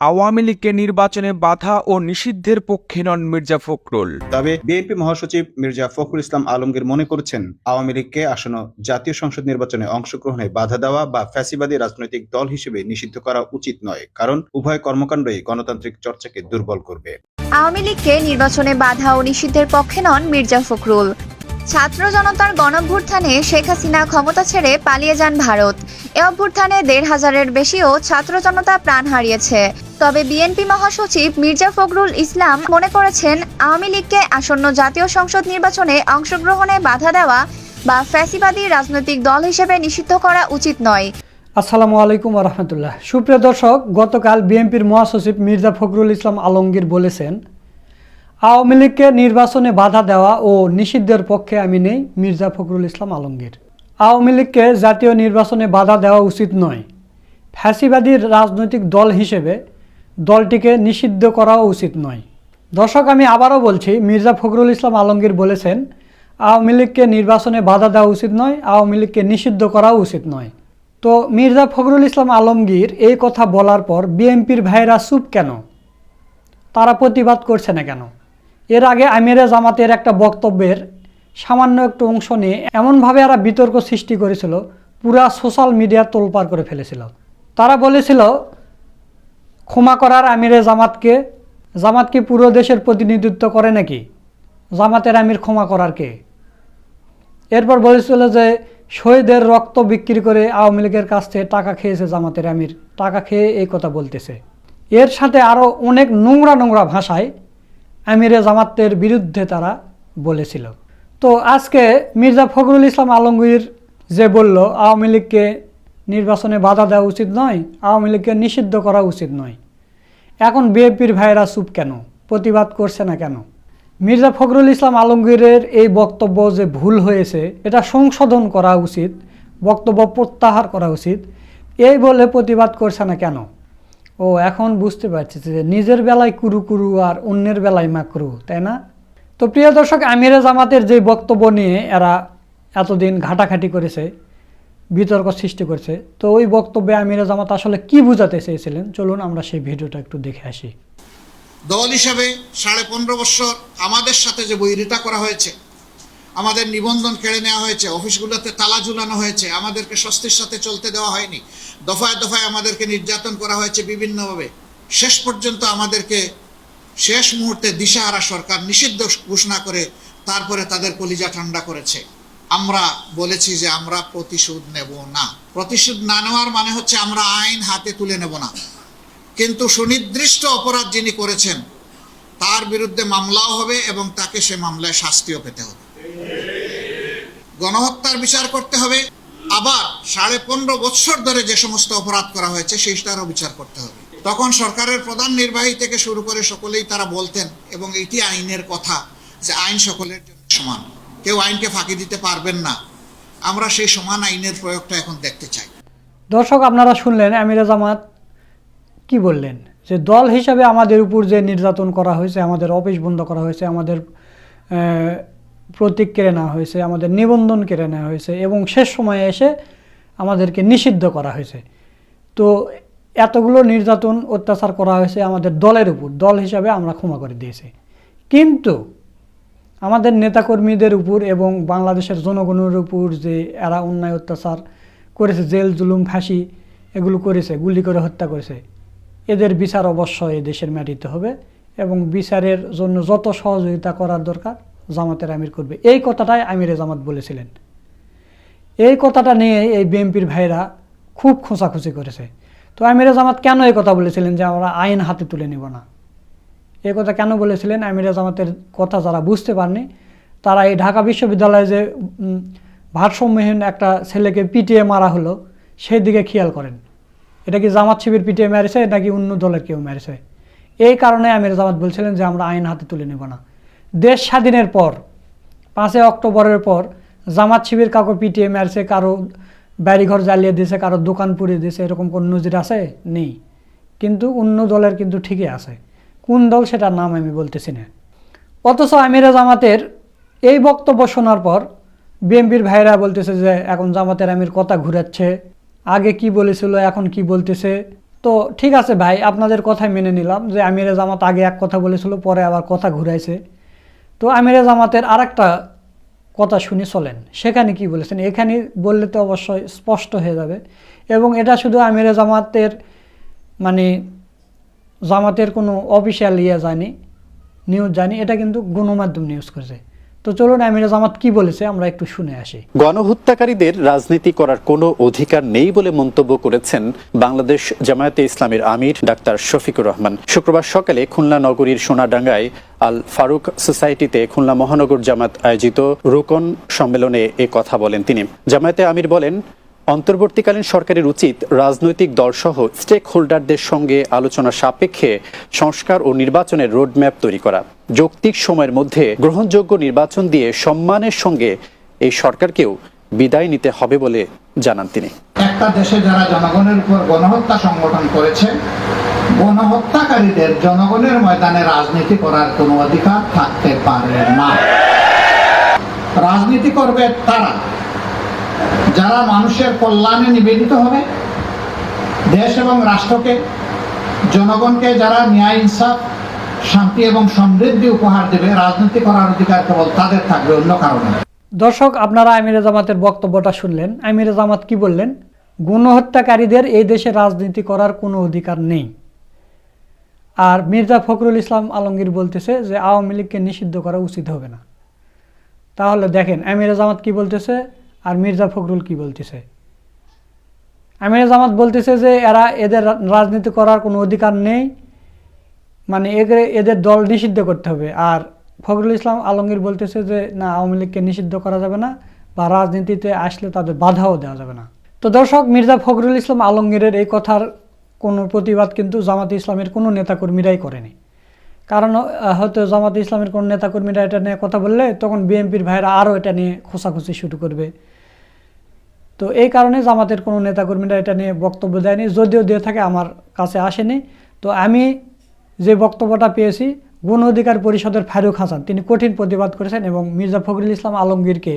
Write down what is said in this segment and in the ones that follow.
আওয়ামী লীগকে নির্বাচনে বাধা ও নিষিদ্ধের পক্ষে নন মির্জা ফখরুল। তবে বিএনপি মহাসচিব মির্জা ফখরুল ইসলাম আলমগীর মনে করছেন আওয়ামী লীগকে আসন্ন জাতীয় সংসদ নির্বাচনে অংশগ্রহণে বাধা দেওয়া বা ফ্যাসিবাদী রাজনৈতিক দল হিসেবে নিষিদ্ধ করা উচিত নয় কারণ উভয় কর্মকাণ্ডই গণতান্ত্রিক চর্চাকে দুর্বল করবে। আওয়ামী লীগকে নির্বাচনে বাধা ও নিষিদ্ধের পক্ষে নন মির্জা ফখরুল। ছাত্র জনতার গণভ্যুত্থানে শেখ হাসিনা ক্ষমতা ছেড়ে পালিয়ে যান ভারত। এ অভ্যুত্থানে দেড় হাজারের বেশিও ছাত্র জনতা প্রাণ হারিয়েছে। তবে বিএনপি মহাসচিব মির্জা ফখরুল ইসলাম মনে করেছেন, আওয়ামী লীগকে আসন্ন জাতীয় সংসদ নির্বাচনে অংশগ্রহণে বাধা দেওয়া বা ফ্যাসিবাদী রাজনৈতিক দল হিসেবে নিষিদ্ধ করা উচিত নয়। আসসালামু আলাইকুম রহমতুল্লাহ। সুপ্রিয় দর্শক, গতকাল বিএনপির মহাসচিব মির্জা ফখরুল ইসলাম আলমগীর বলেছেন আওয়ামী লীগকে নির্বাচনে বাধা দেওয়া ও নিষিদ্ধের পক্ষে আমি নেই মির্জা ফখরুল ইসলাম আলমগীর। আওয়ামী লীগকে জাতীয় নির্বাচনে বাধা দেওয়া উচিত নয়। ফ্যাসিবাদী রাজনৈতিক দল হিসেবে দলটিকে নিষিদ্ধ করাও উচিত নয়। দর্শক, আমি আবারও বলছি, মির্জা ফখরুল ইসলাম আলমগীর বলেছেন, আওয়ামী লীগকে নির্বাচনে বাধা দেওয়া উচিত নয়, আওয়ামী লীগকে নিষিদ্ধ করাও উচিত নয়। তো মির্জা ফখরুল ইসলাম আলমগীর এই কথা বলার পর বিএনপির ভাইরা চুপ কেন? তারা প্রতিবাদ করছে না কেন? এর আগে আমিরে জামাতের একটা বক্তব্যের সামান্য একটু অংশ নিয়ে এমনভাবে এরা বিতর্ক সৃষ্টি করেছিল, পুরা সোশ্যাল মিডিয়া তোলপাড় করে ফেলেছিল। তারা বলেছিল, ক্ষমা করার আমিরে জামাতকে, জামাত কি পুরো দেশের প্রতিনিধিত্ব করে নাকি? জামাতের আমির ক্ষমা করার কে? এরপর বলেছিল যে, শহীদের রক্ত বিক্রি করে আওয়ামী লীগের কাছ থেকে টাকা খেয়েছে জামাতের আমির, টাকা খেয়ে এই কথা বলতেছে। এর সাথে আরও অনেক নোংরা নোংরা ভাষায় আমিরে জামাতের বিরুদ্ধে তারা বলেছিল। তো আজকে মির্জা ফখরুল ইসলাম আলমগীর যে বলল, আওয়ামী লীগকে নির্বাচনে বাধা দেওয়া উচিত নয়, আওয়ামী লীগকে নিষিদ্ধ করা উচিত নয়। এখন বিএনপির ভাইয়েরা চুপ কেন? প্রতিবাদ করছে না কেন? মির্জা ফখরুল ইসলাম আলমগীরের এই বক্তব্য যে ভুল হয়েছে, এটা সংশোধন করা উচিত, বক্তব্য প্রত্যাহার করা উচিত, এই বলে প্রতিবাদ করছে না কেন? ও এখন বুঝতে পারছি যে নিজের বেলায় কুরু কুরু আর অন্যের বেলায় মাকরু, তাই না? তো প্রিয় দর্শক, আমিরে জামাতের যে বক্তব্য নিয়ে এরা এতদিন ঘাটাঘাটি করেছে, বিতর্ক সৃষ্টি করেছে, তো ওই বক্তব্যে আমিরে জামাত আসলে কি বোঝাতে চেয়েছিলেন? চলুন আমরা সেই ভিডিওটা একটু দেখে আসি। দল হিসাবে সাড়ে পনেরো বছর আমাদের সাথে যে বৈরিতা করা হয়েছে আমাদের নিবন্ধন কেড়ে নেওয়া হয়েছে, অফিসগুলোতে তালা ঝুলানো হয়েছে, আমাদেরকে স্বস্তির সাথে চলতে দেওয়া হয়নি। দফায় দফায় আমাদেরকে নির্যাতন করা হয়েছে বিভিন্নভাবে। শেষ পর্যন্ত আমাদেরকে শেষ মুহূর্তে দিশাহারা সরকার নিষিদ্ধ ঘোষণা করে তারপরে তাদের কলিজা ঠান্ডা করেছে। আমরা বলেছি যে আমরা প্রতিশোধ নেব না। প্রতিশোধ না নেওয়ার মানে হচ্ছে আমরা আইন হাতে তুলে নেব না। কিন্তু সুনির্দিষ্ট অপরাধ যিনি করেছেন, তার বিরুদ্ধে মামলাও হবে এবং তাকে সে মামলায় শাস্তিও পেতে হবে। গণহত্যার বিচার করতে হবে। আবার সাড়ে পনেরো বৎসর ধরে যে সমস্ত অপরাধ করা হয়েছে, সেইটারও বিচার করতে হবে। তখন সরকারের প্রধান নির্বাহী থেকে শুরু করে সকলেই তারা বলতেন, এবং এটি আইনের কথা যে আইন সকলের জন্য সমান। কেউ আইনকে ফাঁকি দিতে পারবেন না। আমরা সেই সমান আইনের প্রয়োগটা এখন দেখতে চাই। দর্শক, আপনারা শুনলেন আমিরা জামাত কি বললেন? যে দল হিসাবে আমাদের উপর যে নির্যাতন করা হয়েছে, আমাদের অফিস বন্ধ করা হয়েছে, আমাদের প্রতীক কেড়ে নেওয়া হয়েছে, আমাদের নিবন্ধন কেড়ে নেওয়া হয়েছে এবং শেষ সময়ে এসে আমাদেরকে নিষিদ্ধ করা হয়েছে। তো এতগুলো নির্যাতন, অত্যাচার করা হয়েছে আমাদের দলের উপর, দল হিসাবে আমরা ক্ষমা করে দিয়েছি। কিন্তু আমাদের নেতাকর্মীদের উপর এবং বাংলাদেশের জনগণের উপর যে এরা অন্যায় অত্যাচার করেছে, জেল, জুলুম, ফাঁসি, এগুলো করেছে, গুলি করে হত্যা করেছে, এদের বিচার অবশ্যই দেশের মাটিতে হবে এবং বিচারের জন্য যত সহযোগিতা করার দরকার জামাতের আমির করবে। এই কথাটাই আমিরে জামাত বলেছিলেন। এই কথাটা নিয়ে এই বিএনপির ভাইরা খুব খোঁচাখুচি করেছে। তো আমিরে জামাত কেন এই কথা বলেছিলেন যে আমরা আইন হাতে তুলে নিব না? এই কথা কেন বলেছিলেন? আমিরা জামাতের কথা যারা বুঝতে পারেনি, তারা এই ঢাকা বিশ্ববিদ্যালয়ে যে ভারসাম্যহীন একটা ছেলেকে পিটিয়ে মারা হলো সেই দিকে খেয়াল করেন। এটা কি জামাত শিবির পিটিয়ে মেরেছে নাকি অন্য দলের কেউ মেরেছে? এই কারণে আমির জামাত বলছিলেন যে আমরা আইন হাতে তুলে নেব না। দেশ স্বাধীনের পর, পাঁচই অক্টোবরের পর, জামাত শিবির কাউকে পিটিয়ে মেরেছে, কারও বাড়িঘর জ্বালিয়ে দিয়েছে কারও দোকান পুড়িয়ে দিয়েছে এরকম কোন নজির আছে? নেই। কিন্তু অন্য দলের কিন্তু ঠিকই আছে। কোন দল সেটার নাম আমি বলতেছি না। অথচ আমিরা জামাতের এই বক্তব্য শোনার পর বিএনপির ভাইরা বলতেছে যে, এখন জামাতের আমির কথা ঘুরাচ্ছে। আগে কি বলেছিল, এখন কি বলতেছে? তো ঠিক আছে ভাই, আপনাদের কথাই মেনে নিলাম যে, আমিরা জামাত আগে এক কথা বলেছিল, পরে আবার কথা ঘুরাইছে। তো আমিরে জামাতের আর একটা কথা শুনে চলেন। সেখানে কি বলেছেন? এখানে বললে তো অবশ্যই স্পষ্ট হয়ে যাবে। এবং এটা শুধু আমিরে জামাতের মানে জামাতের কোনো অফিসিয়াল ইয়ে জানি নিউজ জানি, এটা কিন্তু গণমাধ্যম নিউজ করেছে। তো চলুন, আমিরে জামাত কি বলেছে আমরা একটু শুনে আসি। গণহত্যাকারীদের রাজনীতি করার কোনো অধিকার নেই বলে মন্তব্য করেছেন বাংলাদেশ জামায়াতে ইসলামের আমির ডাক্তার শফিকুর রহমান। শুক্রবার সকালে খুলনা নগরীর সোনাডাঙ্গায় আল ফারুক সোসাইটিতে খুলনা মহানগর জামাত আয়োজিত রোকন সম্মেলনে এ কথা বলেন তিনি। জামায়াতে আমির বলেন অন্তর্বর্তীকালীন সরকারের উচিত রাজনৈতিক দলসহ স্টেক হোল্ডারদের সঙ্গে আলোচনা সাপেক্ষে সংস্কার ও নির্বাচনের রোডম্যাপ তৈরি করা। যৌক্তিক সময়ের মধ্যে গ্রহণযোগ্য নির্বাচন দিয়ে সম্মানের সঙ্গে এই সরকারকেও বিদায় নিতে হবে বলে জানান তিনি। একটা দেশে যারা জনগণের উপর গণহত্যা সংগঠন করেছে, গণহত্যাকারীদের জনগণের ময়দানে রাজনীতি করার কোনো অধিকার থাকতে পারে না। রাজনীতি করবে তারা। যারা মানুষের কল্যাণে নিবেদিত হবে, দেশ এবং রাষ্ট্রকে, জনগণকে যারা ন্যায়, ইনসাফ, শান্তি এবং সমৃদ্ধি উপহার দেবে, রাজনীতি করার অধিকার কেবল তাদের থাকবে, অন্য কারণে দর্শক, আপনারা আমিরে জামাতের বক্তব্যটা শুনলেন। আমিরে জামাত কি বললেন? গণহত্যাকারীদের এই দেশে রাজনীতি করার কোনো অধিকার নেই। আর মির্জা ফখরুল ইসলাম আলমগীর বলতেছে যে, আওয়ামী লীগকে নিষিদ্ধ করা উচিত হবে না। তাহলে দেখেন, আমিরে জামাত কি বলতেছে? আর মির্জা ফখরুল কি বলতেছে? আমিরে জামাত বলতেছে যে এরা এদের রাজনীতি করার কোনো অধিকার নেই। মানে এদের দল নিষিদ্ধ করতে হবে। আর ফখরুল ইসলাম আলমগীর বলতেছে যে, না, আওয়ামী লীগকে নিষিদ্ধ করা যাবে না বা রাজনীতিতে আসলে তাদের বাধাও দেওয়া যাবে না। তো দর্শক, মির্জা ফখরুল ইসলাম আলমগীরের এই কথার কোনো প্রতিবাদ কিন্তু জামাত ইসলামের কোনো নেতাকর্মীরাই করেনি। কারণ হয়তো জামাতে ইসলামের কোনো নেতাকর্মীরা এটা নিয়ে কথা বললে তখন বিএনপির ভাইরা আরও এটা নিয়ে খোঁচাখুচি শুরু করবে। তো এই কারণে জামাতের কোনো নেতাকর্মীরা এটা নিয়ে বক্তব্য দেয়নি, যদিও দিয়ে থাকে, আমার কাছে আসেনি। তো আমি যে বক্তব্যটা পেয়েছি, গণ অধিকার পরিষদের ফারুক হাসান, তিনি কঠিন প্রতিবাদ করেছেন এবং মির্জা ফখরুল ইসলাম আলমগীরকে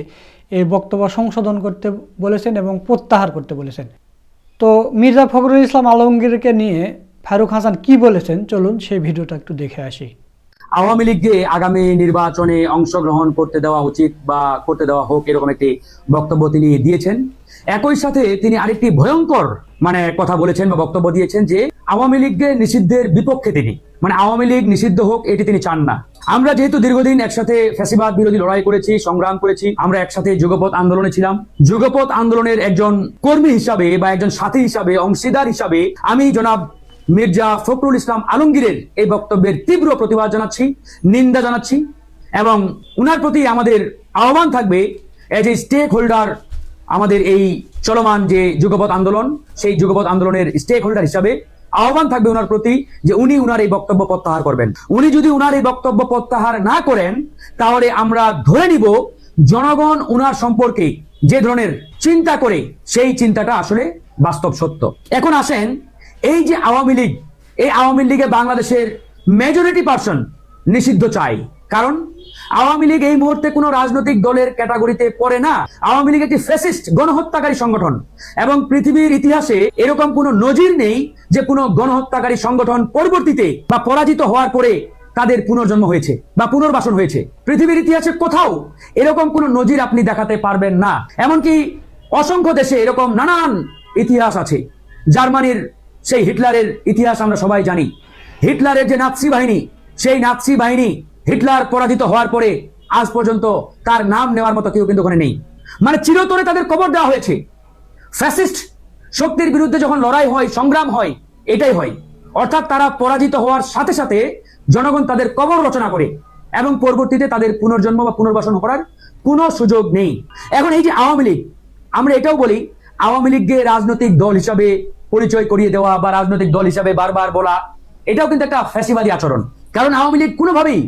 এই বক্তব্য সংশোধন করতে বলেছেন এবং প্রত্যাহার করতে বলেছেন। তো মির্জা ফখরুল ইসলাম আলমগীরকে নিয়ে ফারুক হাসান কি বলেছেন? চলুন সেই ভিডিওটা একটু দেখে আসি। আওয়ামী লীগকে আগামী নির্বাচনে অংশগ্রহণ করতে দেওয়া উচিত বা করতে দেওয়া হোক এরকম একটি বক্তব্য তিনি দিয়েছেন। একই সাথে তিনি আরেকটি ভয়ঙ্কর মানে কথা বলেছেন বা বক্তব্য দিয়েছেন যে আওয়ামী লীগকে নিষিদ্ধের বিপক্ষে তিনি মানে আওয়ামী লীগ নিষিদ্ধ হোক এটি তিনি চান না। আমরা যেহেতু দীর্ঘদিন একসাথে ফ্যাসিবাদ বিরোধী লড়াই করেছি, সংগ্রাম করেছি, আমরা একসাথে যুগপথ আন্দোলনে ছিলাম। যুগপথ আন্দোলনের একজন কর্মী হিসাবে বা একজন সাথী হিসাবে, অংশীদার হিসাবে আমি জনাব মির্জা ফখরুল ইসলাম আলমগীরের এই বক্তব্যের তীব্র প্রতিবাদ জানাচ্ছি, নিন্দা জানাচ্ছি এবং উনার প্রতি আমাদের আহ্বান থাকবে এজ এ স্টেক হোল্ডার আমাদের এই চলমান যে যুগপথ আন্দোলন, সেই যুগপথ আন্দোলনের স্টেক হোল্ডার হিসাবে আহ্বান থাকবে ওনার প্রতি যে উনি উনার এই বক্তব্য প্রত্যাহার করবেন। উনি যদি উনার এই বক্তব্য প্রত্যাহার না করেন, তাহলে আমরা ধরে নিব জনগণ উনার সম্পর্কে যে ধরনের চিন্তা করে, সেই চিন্তাটা আসলে বাস্তব সত্য। এখন আসেন এই যে আওয়ামী লীগ, এই আওয়ামী লীগে বাংলাদেশের মেজরিটি পার্সন নিষিদ্ধ চাই। কারণ আওয়ামী লীগ এই মুহূর্তে কোনো রাজনৈতিক দলের ক্যাটাগরিতে পড়ে না। আওয়ামী লীগ একটি ফ্যাসিস্ট গণহত্যাকারী সংগঠন এবং পৃথিবীর ইতিহাসে এরকম কোনো নজির নেই যে কোনো গণহত্যাকারী সংগঠন পরবর্তীতে বা পরাজিত হওয়ার পরে তাদের পুনর্জন্ম হয়েছে বা পুনর্বাসন হয়েছে। পৃথিবীর ইতিহাসে কোথাও এরকম কোনো নজির আপনি দেখাতে পারবেন না। এমনকি অসংখ্য দেশে এরকম নানান ইতিহাস আছে। জার্মানির সেই হিটলারের ইতিহাস আমরা সবাই জানি। হিটলারের যে নাৎসি বাহিনী, সেই নাৎসি বাহিনী হিটলার পরাজিত হওয়ার পরে আজ পর্যন্ত তার নাম নেওয়ার মতো কেউ কিন্তু ওখানে নেই। মানে চিরতরে তাদের কবর দেওয়া হয়েছে। ফ্যাসিস্ট শক্তির বিরুদ্ধে যখন লড়াই হয়, সংগ্রাম হয়, এটাই হয়। অর্থাৎ তারা পরাজিত হওয়ার সাথে সাথে জনগণ তাদের কবর রচনা করে এবং পরবর্তীতে তাদের পুনর্জন্ম বা পুনর্বাসন করার কোনো সুযোগ নেই। এখন এই যে আওয়ামী লীগ, আমরা এটাও বলি, আওয়ামী লীগকে রাজনৈতিক দল হিসাবে পরিচয় করিয়ে দেওয়া বা রাজনৈতিক দল হিসাবে বারবার বলা, এটাও কিন্তু একটা ফ্যাসিবাদী আচরণ। কারণ আওয়ামী লীগ কোনোভাবেই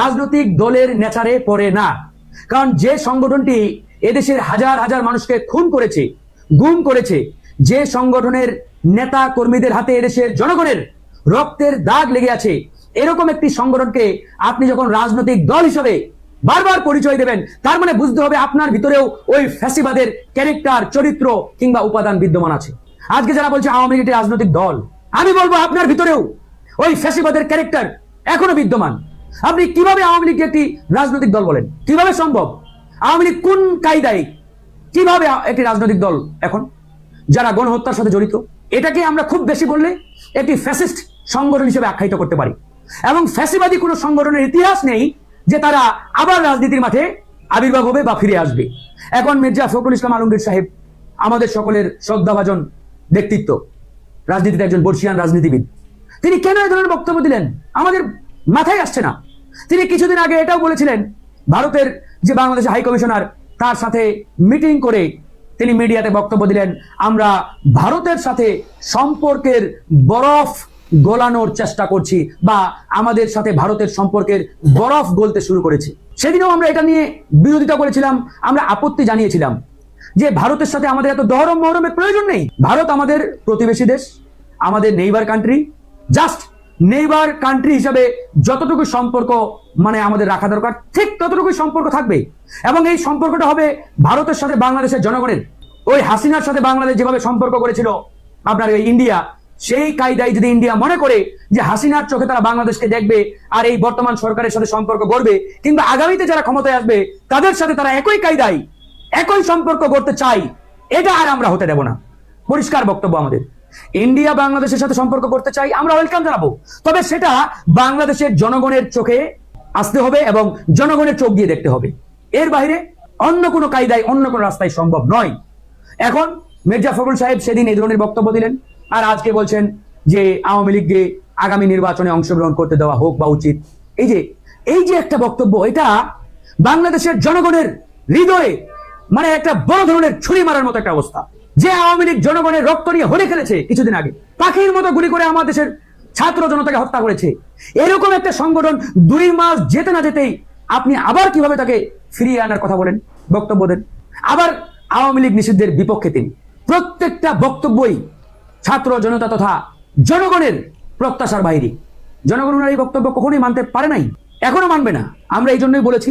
রাজনৈতিক দলের নেচারে পড়ে না। কারণ যে সংগঠনটি এদেশের হাজার হাজার মানুষকে খুন করেছে, গুম করেছে, যে সংগঠনের নেতা কর্মীদের হাতে এদেশের জনগণের রক্তের দাগ লেগে আছে, এরকম একটি সংগঠনকে আপনি যখন রাজনৈতিক দল হিসেবে বারবার পরিচয় দেবেন, তার মানে বুঝতে হবে আপনার ভিতরেও ওই ফ্যাসিবাদের ক্যারেক্টার, চরিত্র কিংবা উপাদান বিদ্যমান আছে। আজকে যারা বলছে আওয়ামী লীগ রাজনৈতিক দল, আমি বলব আপনার ভিতরেও ওই ফ্যাসিবাদের ক্যারেক্টার এখনও বিদ্যমান। আপনি কীভাবে আওয়ামী লীগকে একটি রাজনৈতিক দল বলেন? কীভাবে সম্ভব? আওয়ামী লীগ কোন কায়দায় কীভাবে একটি রাজনৈতিক দল এখন? যারা গণহত্যার সাথে জড়িত, এটাকে আমরা খুব বেশি বললে একটি ফ্যাসিস্ট সংগঠন হিসেবে আখ্যায়িত করতে পারি। এবং ফ্যাসিবাদী কোনো সংগঠনের ইতিহাস নেই যে তারা আবার রাজনীতির মাঠে আবির্ভাব হবে বা ফিরে আসবে। এখন মির্জা ফখরুল ইসলাম আলমগীর সাহেব, আমাদের সকলের শ্রদ্ধাভাজন ব্যক্তিত্ব, রাজনীতিতে একজন বর্ষিয়ান রাজনীতিবিদ। তিনি কেন এই ধরনের বক্তব্য দিলেন? আমাদের মাথায় আসছে না। তিনি কিছুদিন আগে এটাও বলেছিলেন, ভারতের যে বাংলাদেশের হাই কমিশনার, তার সাথে মিটিং করে তিনি মিডিয়াতে বক্তব্য দিলেন, আমরা ভারতের সাথে সম্পর্কের বরফ গলানোর চেষ্টা করছি বা আমাদের সাথে ভারতের সম্পর্কের বরফ গলতে শুরু করেছে। সেদিনও আমরা এটা নিয়ে বিরোধিতা করেছিলাম, আমরা আপত্তি জানিয়েছিলাম। যে ভারতের সাথে আমাদের এত দহরম মহরমের প্রয়োজন নেই। ভারত আমাদের প্রতিবেশী দেশ, আমাদের neighbour country just neighbour country হিসাবে যতটুকু সম্পর্ক মানে আমাদের রাখা দরকার, ঠিক ততটুকুই সম্পর্ক থাকবে। এবং এই সম্পর্কটা হবে ভারতের সাথে বাংলাদেশের জনগণের। ওই হাসিনার সাথে বাংলাদেশ যেভাবে সম্পর্ক করেছিল, আপনার এই ইন্ডিয়া, সেই কায়দায় যদি ইন্ডিয়া মনে করে যে হাসিনার চোখে তারা বাংলাদেশকে দেখবে আর এই বর্তমান সরকারের সাথে সম্পর্ক গড়বে, কিংবা আগামীতে যারা ক্ষমতায় আসবে, তাদের সাথে তারা একই কায়দায় একই সম্পর্ক করতে চাই, এটা আর আমরা হতে দেব না। পরিষ্কার বক্তব্য আমাদের। ইন্ডিয়া বাংলাদেশের সাথে সম্পর্ক করতে চাই, আমরা ওয়েলকাম জানাব। তবে সেটা বাংলাদেশের জনগণের চোখে আসতে হবে এবং জনগণের চোখ দিয়ে দেখতে হবে। এর বাইরে অন্য কোনো কায়দায়, অন্য কোনো রাস্তায় সম্ভব নয়। এখন মির্জা ফখরুল সাহেব সেদিন এই ধরনের বক্তব্য দিলেন আর আজকে বলছেন যে আওয়ামী লীগকে আগামী নির্বাচনে অংশগ্রহণ করতে দেওয়া হোক বা উচিত। এই যে এই যে একটা বক্তব্য, এটা বাংলাদেশের জনগণের হৃদয়ে মানে একটা বড় ধরনের ছুরি মারার মতো একটা অবস্থা। যে আওয়ামী লীগ জনগণের রক্ত নিয়ে হরে খেলেছে কিছুদিন আগে, পাখির মতো গুলি করে আমার দেশের ছাত্র জনতাকে হত্যা করেছে। এরকম একটা সংগঠন দুই মাস যেতে না যেতেই আপনি আবার কীভাবে তাকে ফিরিয়ে আনার কথা বলেন? বক্তব্য দেন। আবার আওয়ামী লীগ নিষিদ্ধের বিপক্ষে তিনি। প্রত্যেকটা বক্তব্যই ছাত্র জনতা তথা জনগণের প্রত্যাশার বাইরে। জনগণ এই বক্তব্য কখনোই মানতে পারে নাই। এখনও মানবে না। আমরা এই জন্যই বলেছি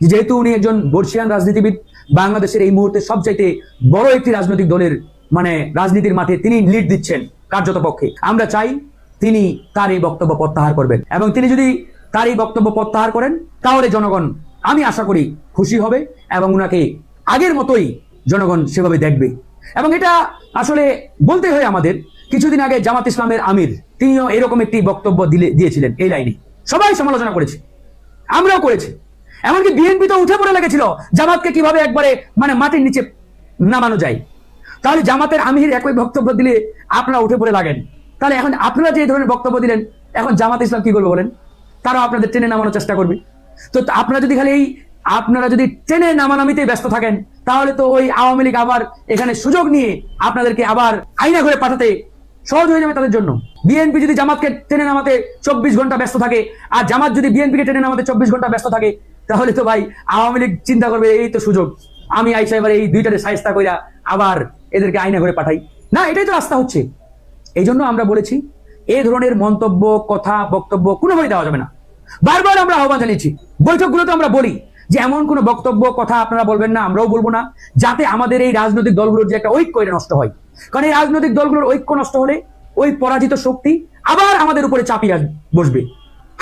যেহেতু উনি একজন বর্ষিয়ান রাজনীতিবিদ বাংলাদেশের এই মুহূর্তে সবচাইতে বড় একটি রাজনৈতিক দলের মানে রাজনীতির মাঠে তিনি লিড দিচ্ছেন কার্যত পক্ষে। আমরা চাই তিনি তার এই বক্তব্য প্রত্যাহার করবেন। এবং তিনি যদি তার এই বক্তব্য প্রত্যাহার করেন, তাহলে জনগণ, আমি আশা করি, খুশি হবে এবং উনাকে আগের মতোই জনগণ সেভাবে দেখবে। এবং এটা আসলে বলতে হয় আমাদের, কিছুদিন আগে জামাত ইসলামের আমির, তিনিও এরকম একটি বক্তব্য দিয়েছিলেন এই লাইনে। সবাই সমালোচনা করেছে। আমরাও করেছি। এমনকি বিএনপি তো উঠে পড়ে লেগেছিল। জামাতকে কীভাবে একবারে মানে মাটির নিচে নামানো যায়? তাহলে জামাতের আমির একই বক্তব্য দিলে আপনারা উঠে পড়ে লাগেন। তাহলে এখন আপনারা যে ধরনের বক্তব্য দিলেন, এখন জামাত ইসলাম কি করবে বলেন? তারাও আপনাদের টেনে নামানোর চেষ্টা করবে। তো আপনারা যদি খালি এই, আপনারা যদি টেনে নামানামিতে ব্যস্ত থাকেন, তাহলে তো ওই আওয়ামী লীগ আবার এখানে সুযোগ নিয়ে আপনাদেরকে আবার আইনা করে পাঠাতে সহজ হয়ে যাবে তাদের জন্য। বিএনপি যদি জামাতকে টেনে নামাতে চব্বিশ ঘণ্টা ব্যস্ত থাকে, আর জামাত যদি বিএনপিকে টেনে নামাতে চব্বিশ ঘণ্টা ব্যস্ত থাকে তাহলে তো ভাই আওয়ামী লীগ চিন্তা করবে, এই তো সুযোগ। আমি আইসা এবার এই দুইটারে সাইস্তা কইরা আবার এদেরকে আইনা করে পাঠাই। না, এটাই তো রাস্তা হচ্ছে। এই জন্য আমরা বলেছি এই ধরনের মন্তব্য, কথা, বক্তব্য কোনোভাবে দেওয়া যাবে না। বারবার আমরা আহ্বান জানিয়েছি। বৈঠকগুলোতে আমরা বলি যে এমন কোনো বক্তব্য, কথা আপনারা বলবেন না, আমরাও বলব না, যাতে আমাদের এই রাজনৈতিক দলগুলোর যে একটা ঐক্য এটা নষ্ট হয়। কারণ এই রাজনৈতিক দলগুলোর ঐক্য নষ্ট হলে ওই পরাজিত শক্তি আবার আমাদের উপরে চাপিয়ে বসবে।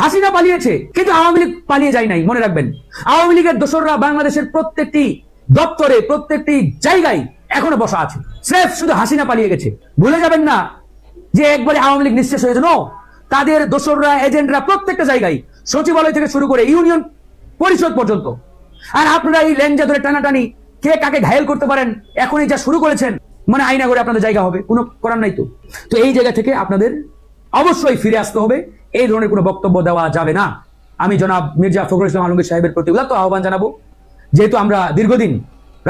হাসিনা পালিয়েছে, কিন্তু আওয়ামী লীগ পালিয়ে যায় নাই, মনে রাখবেন। আওয়ামী লীগের দোসররা বাংলাদেশের প্রত্যেকটি দপ্তরে, প্রত্যেকটি জায়গায় এখনও বসা আছে। স্রেফ শুধু হাসিনা পালিয়ে গেছে। ভুলে যাবেন না যে একবারে আওয়ামী লীগ নিঃশেষ হয়েছে। তাদের দোসররা, এজেন্টরা প্রত্যেকটা জায়গায়, সচিবালয় থেকে শুরু করে ইউনিয়ন পরিষদ পর্যন্ত। আর আপনারা এই লেঞ্জা ধরে টানাটানি, কে কাকে ঘায়েল করতে পারেন, এখনই যা শুরু করেছেন মানে আইনা করে আপনাদের জায়গা হবে, কোনো করার নাই তো। তো এই জায়গা থেকে আপনাদের অবশ্যই ফিরে আসতে হবে। এই ধরনের কোনো বক্তব্য দেওয়া যাবে না। আমি জনাব মির্জা ফখরুল ইসলাম আলমগীর সাহেবের প্রতি উদাত্ত আহ্বান জানাব, যেহেতু আমরা দীর্ঘদিন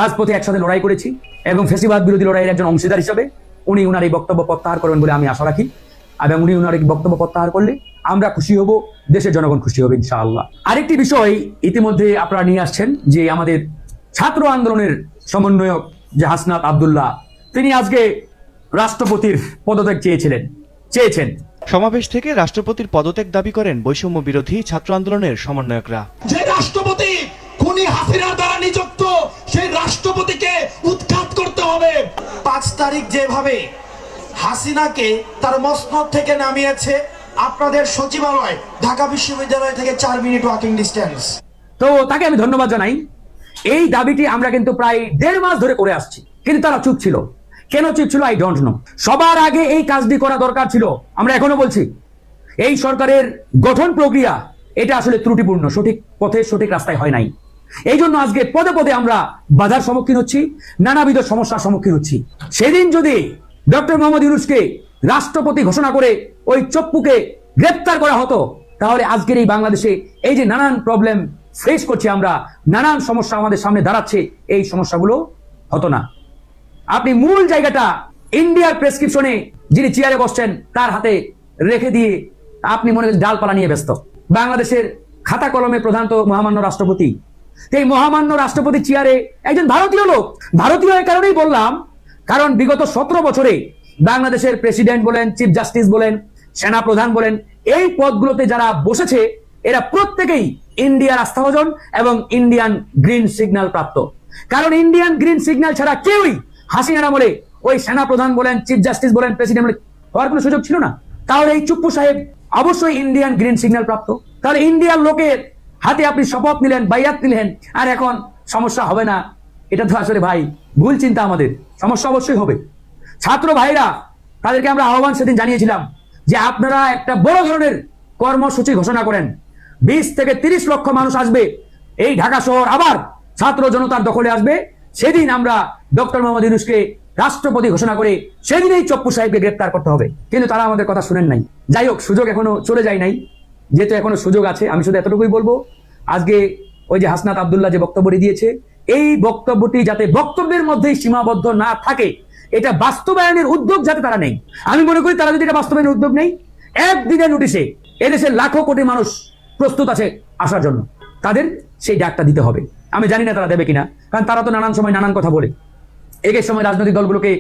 রাজপথে একসাথে লড়াই করেছি এবং ফেসিবাদ বিরোধী লড়াইয়ের একজন অংশীদার হিসাবে উনি উনার এই বক্তব্য প্রত্যাহার করবেন বলে আমি আশা রাখি এবং উনি উনার এই বক্তব্য প্রত্যাহার করলে আমরা খুশি হব, দেশের জনগণ খুশি হবে ইনশাআল্লাহ। আরেকটি বিষয় ইতিমধ্যে আপনারা নিয়ে আসছেন যে আমাদের ছাত্র আন্দোলনের সমন্বয়ক যে হাসনাত আবদুল্লাহ, তিনি আজকে রাষ্ট্রপতির পদত্যাগ চেয়েছিলেন, চেয়েছেন। সমাবেশ থেকে রাষ্ট্রপতির পদত্যাগ দাবি করেন বৈষম্য বিরোধী ছাত্র আন্দোলনের সমন্বয়করা। যে রাষ্ট্রপতি খুনি হাসিনার দ্বারা নিযুক্ত সেই রাষ্ট্রপতিকে উৎখাত করতে হবে। পাঁচ তারিখ যেভাবে হাসিনাকে তার মসনদ থেকে নামিয়েছে আপনাদের সচিবালয় ঢাকা বিশ্ববিদ্যালয় থেকে চার মিনিট ওয়াকিং ডিস্টেন্স। তো তাকে আমি ধন্যবাদ জানাই। এই দাবিটি আমরা কিন্তু প্রায় দেড় মাস ধরে করে আসছি কিন্তু তারা চুপ ছিল। কেন চুপ ছিল আই ডোন্ট নো সবার আগে এই কাজটি করা দরকার ছিল। আমরা এখনও বলছি, এই সরকারের গঠন প্রক্রিয়া, এটা আসলে ত্রুটিপূর্ণ, সঠিক পথে সঠিক রাস্তায় হয় নাই। এই জন্য আজকে পদে পদে আমরা বাধার সম্মুখীন হচ্ছি, নানাবিধ সমস্যার সম্মুখীন হচ্ছি। সেদিন যদি ডক্টর মোহাম্মদ ইউনুসকে রাষ্ট্রপতি ঘোষণা করে ওই চপ্পুকে গ্রেপ্তার করা হতো, তাহলে আজকের এই বাংলাদেশে এই যে নানান প্রবলেম ফেস করছি আমরা, নানান সমস্যা আমাদের সামনে দাঁড়াচ্ছে, এই সমস্যাগুলো হতো না। আপনি মূল জায়গাটা ইন্ডিয়ার প্রেসক্রিপশনে যিনি চেয়ারে বসছেন, তার হাতে রেখে দিয়ে আপনি মনে ডালপালা নিয়ে ব্যস্ত। বাংলাদেশের খাতা কলমে প্রধানত মহামান্য রাষ্ট্রপতি। এই মহামান্য রাষ্ট্রপতি চেয়ারে একজন ভারতীয় লোক। ভারতীয় এই কারণেই বললাম, কারণ বিগত সতেরো বছরে বাংলাদেশের প্রেসিডেন্ট বলেন চিফ জাস্টিস বলেন সেনা প্রধান বলেন, এই পদগুলোতে যারা বসেছে, এরা প্রত্যেকেই ইন্ডিয়ার আস্থাভাজন এবং ইন্ডিয়ান গ্রিন সিগন্যাল প্রাপ্ত। কারণ ইন্ডিয়ান গ্রিন সিগন্যাল ছাড়া কেউই হাসিনার আমলে ওই সেনা প্রধান বলেন চিফ জাস্টিস বলেন প্রেসিডেন্ট হওয়ার কোনো সুযোগ ছিল না। তাহলে এই চুপ্পু সাহেব অবশ্যই ইন্ডিয়ান গ্রিন সিগন্যাল প্রাপ্ত। তাহলে ইন্ডিয়ার লোকের হাতে আপনি শপথ নিলেন, বাইয়াত নিলেন, আর এখন সমস্যা হবে না। এটা তো আসলে ভাই ভুল চিন্তা আমাদের। সমস্যা অবশ্যই হবে। ছাত্র ভাইরা, তাদেরকে আমরা আহ্বান সেদিন জানিয়েছিলাম যে আপনারা একটা বড় ধরনের কর্মসূচি ঘোষণা করেন। বিশ থেকে তিরিশ লক্ষ মানুষ আসবে। এই ঢাকা শহর আবার ছাত্র জনতার দখলে আসবে। সেদিন আমরা ডক্টর মোহাম্মদ ইউনুসকে রাষ্ট্রপতি ঘোষণা করে সেদিনেই চপ্পু সাহেবকে গ্রেপ্তার করতে হবে। কিন্তু তারা আমাদের কথা শুনেন নাই। যাই হোক, সুযোগ এখনও চলে যায় নাই। যেহেতু এখনও সুযোগ আছে, আমি শুধু এতটুকুই বলব, আজকে ওই যে হাসনাত আবদুল্লাহ যে বক্তব্যটি দিয়েছে, এই বক্তব্যটি যাতে বক্তব্যের মধ্যেই সীমাবদ্ধ না থাকে, এটা বাস্তবায়নের উদ্যোগ যাতে তারা নেই আমি মনে করি তারা যদি এটা বাস্তবায়নের উদ্যোগ নেই একদিনের নোটিশে এদেশের লাখো কোটি মানুষ প্রস্তুত আছে আসার জন্য। তাদের সেই ডাকটা দিতে হবে। আমি জানি না তারা দেবে কিনা, কারণ তারা তো নানান সময় নানান কথা বলে। একের সময় রাজনৈতিক দলগুলোকে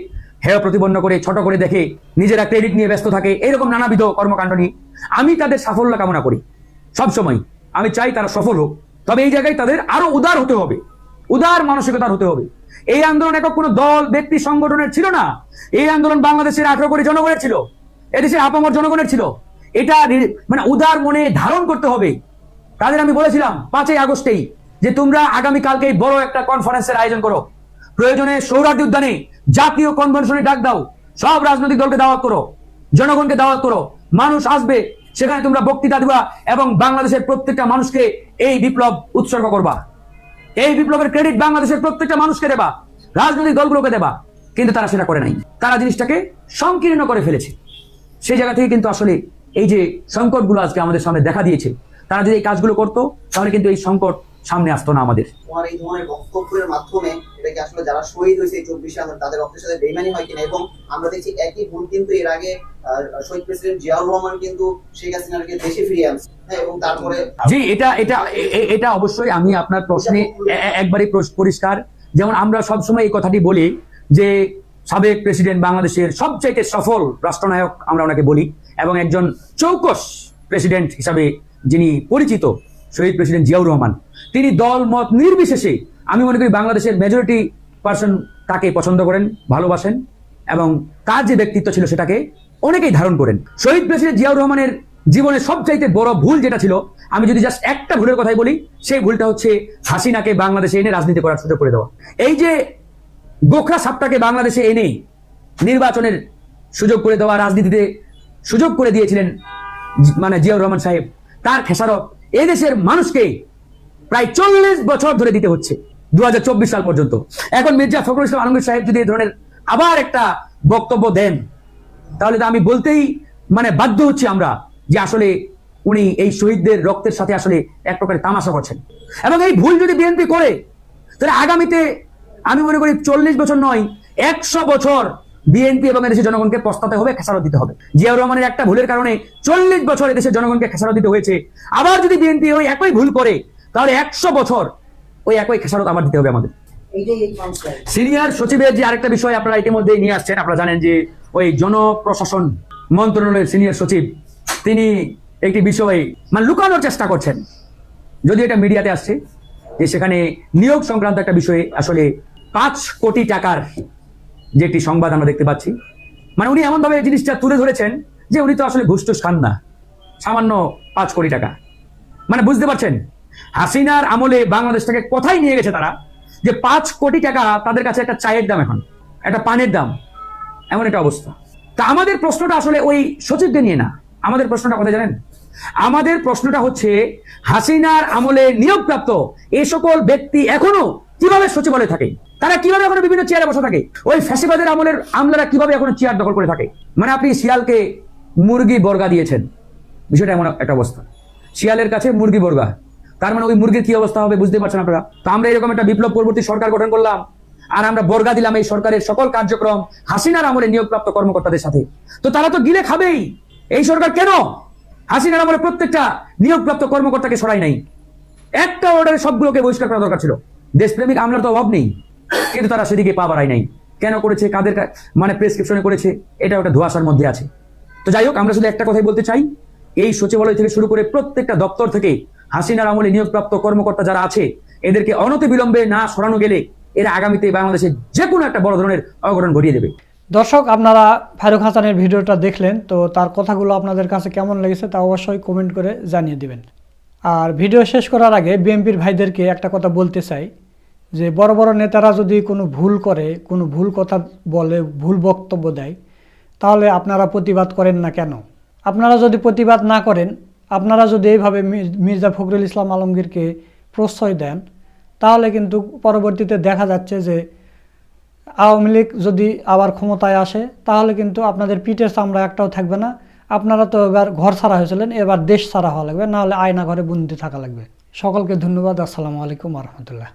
হেয় প্রতিপন্ন করে, ছোট করে দেখে নিজেরা ক্রেডিট নিয়ে ব্যস্ত থাকে, এরকম নানাবিধ কর্মকাণ্ড নিয়ে আমি তাদের সাফল্য কামনা করি। সব সময়। আমি চাই তারা সফল হোক। তবে এই জায়গায় তাদের আরও উদার হতে হবে। উদার মানসিকতার হতে হবে। এই আন্দোলন একক কোনো দল, ব্যক্তি, সংগঠনের ছিল না। এই আন্দোলন বাংলাদেশের আঠারো কোটি জনগণের ছিল। এদেশের আপামর জনগণের ছিল। এটা মানে উদার মনে ধারণ করতে হবে। তাদের আমি বলেছিলাম পাঁচই আগস্টেই যে তোমরা আগামী কালকেই বড় একটা কনফারেন্সের আয়োজন করো। প্রয়োজনে সৌরাদি উদ্যানে জাতীয় কনভেনশনে ডাক দাও। সব রাজনৈতিক দলকে দাওয়াত করো, জনগণকে দাওয়াত করো, মানুষ আসবে, সেখানে তোমরা বক্তৃতা দিবা এবং বাংলাদেশের প্রত্যেকটা মানুষকে এই বিপ্লব উৎসর্গ করবা। এই বিপ্লবের ক্রেডিট বাংলাদেশের প্রত্যেকটা মানুষকে দেবা, রাজনৈতিক দলগুলোকে দেবা, কিন্তু তারা সেটা করে নাই। তারা জিনিসটাকে সংকীর্ণ করে ফেলেছে। সেই জায়গা থেকে কিন্তু আসলে এই যে সংকটগুলো আজকে আমাদের সামনে দেখা দিয়েছে, তারা যদি এই কাজগুলো করতো, তাহলে কিন্তু এই সংকট সামনে আসতো না আমাদের। তোমার এই ধরনের বক্তব্যের মাধ্যমে এটা কি আসলে যারা শহীদ হয়েছে চব্বিশে আমরা তাদের রক্তের সাথে বেইমানি হয় কিনা এবং আমরা দেখছি একই ভুল কিন্তু এর আগে শহীদ প্রেসিডেন্ট জিয়াউর রহমান কিন্তু শেখ হাসিনাকে দেশে ফিরিয়ে আনছে। হ্যাঁ জি এটা এটা এটা অবশ্যই আমি আপনার প্রশ্নে একবারই পরিষ্কার। যেমন আমরা সবসময় এই কথাটি বলি যে সাবেক প্রেসিডেন্ট বাংলাদেশের সবচাইতে সফল রাষ্ট্রনায়ক আমরা ওনাকে বলি এবং একজন চৌকস প্রেসিডেন্ট হিসাবে যিনি পরিচিত শহীদ প্রেসিডেন্ট জিয়াউর রহমান। তিনি দল মত নির্বিশেষে, আমি মনে করি বাংলাদেশের মেজরিটি পার্সন তাকে পছন্দ করেন, ভালোবাসেন এবং তার যে ব্যক্তিত্ব ছিল সেটাকে অনেকেই ধারণ করেন। শহীদ প্রেসিডেন্ট জিয়াউর রহমানের জীবনের সবচাইতে বড় ভুল যেটা ছিল, আমি যদি জাস্ট একটা ভুলের কথাই বলি, সেই ভুলটা হচ্ছে হাসিনাকে বাংলাদেশে এনে রাজনীতি করার সুযোগ করে দেওয়া। এই যে গোখরা সাপটাকে বাংলাদেশে এনে নির্বাচনের সুযোগ করে দেওয়া, রাজনীতিতে সুযোগ করে দিয়েছিলেন মানে জিয়াউর রহমান সাহেব, তার খেসারত এদেশের মানুষকে প্রায় চল্লিশ বছর ধরে দিতে হচ্ছে দু হাজার চব্বিশ সাল পর্যন্ত। এখন মির্জা ফখরুল ইসলাম আলমগীর সাহেব যদি এই ধরনের আবার একটা বক্তব্য দেন, তাহলে তো আমি বলতেই মানে বাধ্য হচ্ছি আমরা যে আসলে উনি এই শহীদদের রক্তের সাথে আসলে এক প্রকার তামাশা করছেন। এবং এই ভুল যদি বিএনপি করে, তাহলে আগামীতে আমি মনে করি চল্লিশ বছর নয়, একশো বছর বিএনপি এবং এদেশের জনগণকে পস্তাতে হবে খেসারত দিতে হবে। জিয়াউর রহমানের একটা ভুলের কারণে চল্লিশ বছর এদেশের জনগণকে খেসারত দিতে হয়েছে। আবার যদি বিএনপি ওই একই ভুল করে তাহলে একশো বছর ওই একই খেসারত আবার দিতে হবে আমাদের। সিনিয়র সচিবের যে আরেকটা বিষয় আপনারা ইতিমধ্যে নিয়ে আসছেন আপনারা জানেন যে ওই জনপ্রশাসন মন্ত্রণালয়ের সিনিয়র সচিব তিনি একটি বিষয়ে মানে লুকানোর চেষ্টা করছেন। যদি এটা মিডিয়াতে আসছে যে সেখানে নিয়োগ সংক্রান্ত একটা বিষয়ে আসলে পাঁচ কোটি টাকার যে একটি সংবাদ আমরা দেখতে পাচ্ছি। মানে উনি এমনভাবে জিনিসটা তুলে ধরেছেন যে উনি তো আসলে ঘুষ টুস খান না। সামান্য পাঁচ কোটি টাকা। মানে বুঝতে পারছেন? হাসিনার আমলে বাংলাদেশটাকে কোথায় নিয়ে গেছে তারা? যে পাঁচ কোটি টাকা তাদের কাছে একটা চায়ের দাম এখন, একটা পানের দাম। এমন একটা অবস্থা। তা আমাদের প্রশ্নটা আসলে ওই সচিবকে নিয়ে না। আমাদের প্রশ্নটা কোথায় জানেন? আমাদের প্রশ্নটা হচ্ছে, হাসিনার আমলে নিয়োগপ্রাপ্ত এই সকল ব্যক্তি এখনও কীভাবে সচিবালয়ে থাকে? তারা কীভাবে এখনও বিভিন্ন চেয়ারে বসে থাকে? ওই ফ্যাসিবাদের আমলের আমলারা কীভাবে এখনও চেয়ার দখল করে থাকে? মানে আপনি শিয়ালকে মুরগি বর্গা দিয়েছেন। বিষয়টা এমন একটা অবস্থা। শিয়ালের কাছে মুরগি বর্গা। তার মানে ওই মুরগির কি অবস্থা হবে বুঝতে পারছেন আপনারা? তো আমরা এরকম একটা বিপ্লব পরবর্তী সরকার গঠন করলাম, আর আমরা বর্গা দিলাম এই সরকারের সকল কার্যক্রম, হাসিনার আমলে নিয়োগপ্রাপ্ত কর্মকর্তাদের সাথে। তো তারা তো গিলে খাবেই। এই সরকার কেন? হাসিনার আমলে প্রত্যেকটা নিয়োগপ্রাপ্ত কর্মকর্তাকে সরাই নাই। একটা অর্ডারে সবগুলোকে বহিষ্কার করা দরকার ছিল। দেশপ্রেমিক আমলার তো অভাব নেই। কিন্তু তারা সেদিকে পা বাড়ায় নাই। কেন করেছে? কাদের মানে প্রেসক্রিপশনে করেছে? এটা ওটা ধোয়াশার মধ্যে আছে। তো যাই হোক, আমরা শুধু একটা কথাই বলতে চাই। এই সচিবালয় থেকে শুরু করে প্রত্যেকটা দপ্তর থেকে হাসিনার আমলে নিয়োগপ্রাপ্ত কর্মকর্তা যারা আছে, এদেরকে অনতি বিলম্বে না সরানো গেলে এরা আগামীতে বাংলাদেশে যে কোনো একটা বড় ধরনের অঘটন ঘটিয়ে দেবে। দর্শক, আপনারা ফারুক হাসানের ভিডিওটা দেখলেন, তো তার কথাগুলো আপনাদের কাছে কেমন লেগেছে তা অবশ্যই কমেন্ট করে জানিয়ে দিবেন। আর ভিডিও শেষ করার আগে বিএনপির ভাইদেরকে একটা কথা বলতে চাই, যে বড় বড় নেতারা যদি কোনো ভুল করে, কোনো ভুল কথা বলে, ভুল বক্তব্য দেয়, তাহলে আপনারা প্রতিবাদ করেন না কেন? আপনারা যদি প্রতিবাদ না করেন, আপনারা যদি এইভাবে মির্জা ফখরুল ইসলাম আলমগীরকে প্রশ্রয় দেন, তাহলে কিন্তু পরবর্তীতে দেখা যাচ্ছে যে আওয়ামী লীগ যদি আবার ক্ষমতায় আসে, তাহলে কিন্তু আপনাদের পিঠের চামড়া একটাও থাকবে না। আপনারা তো এবার ঘর ছাড়া হয়েছিলেন, এবার দেশ ছাড়া হওয়া লাগবে, নাহলে আয়না ঘরে বন্দি থাকা লাগবে। সকলকে ধন্যবাদ, আসসালামু আলাইকুম রহমতুল্লাহ।